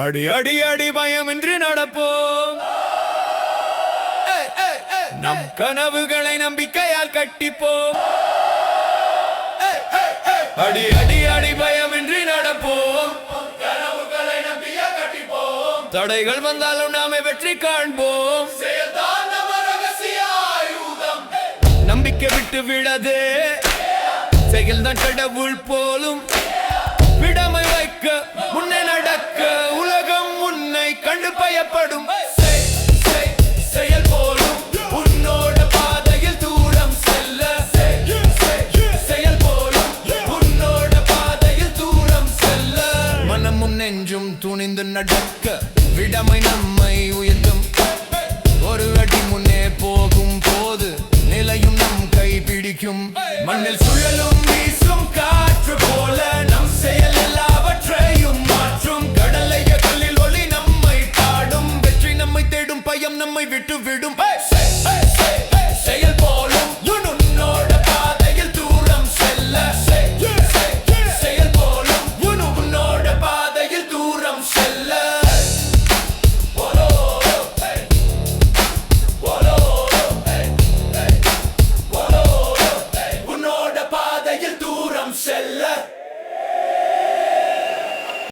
அடி அடி அடி பயமின்றி நடப்போம். நம் கனவுகளை நம்பிக்கையால் கட்டிப்போம். ஏய், அடி அடி அடி பயமின்றி நடப்போம். கனவுகளை நம்பியா கட்டிப்போம் தடைகள் வந்தாலும் நாமே வெற்றி காண்போம். நம்பிக்கை விட்டு விடாதே. செயல்தான் கடவுள் போலும். விடமை பயப்படும். செயல் போலும். உன்னோட பாதையில் தூரம் செல்ல. செயல் போலும். உன்னோட பாதையில் தூரம் செல்ல. மனமும் நெஞ்சும் துணிந்து நடக்க. விடமை நம்மை உயர்த்தும். ஒரு அடி முன்னே போகும் போது நிலையும் நம் கை பிடிக்கும். மண்ணில் சுழலும் வீசும் கா விட்டு விடும் செயல்பாடு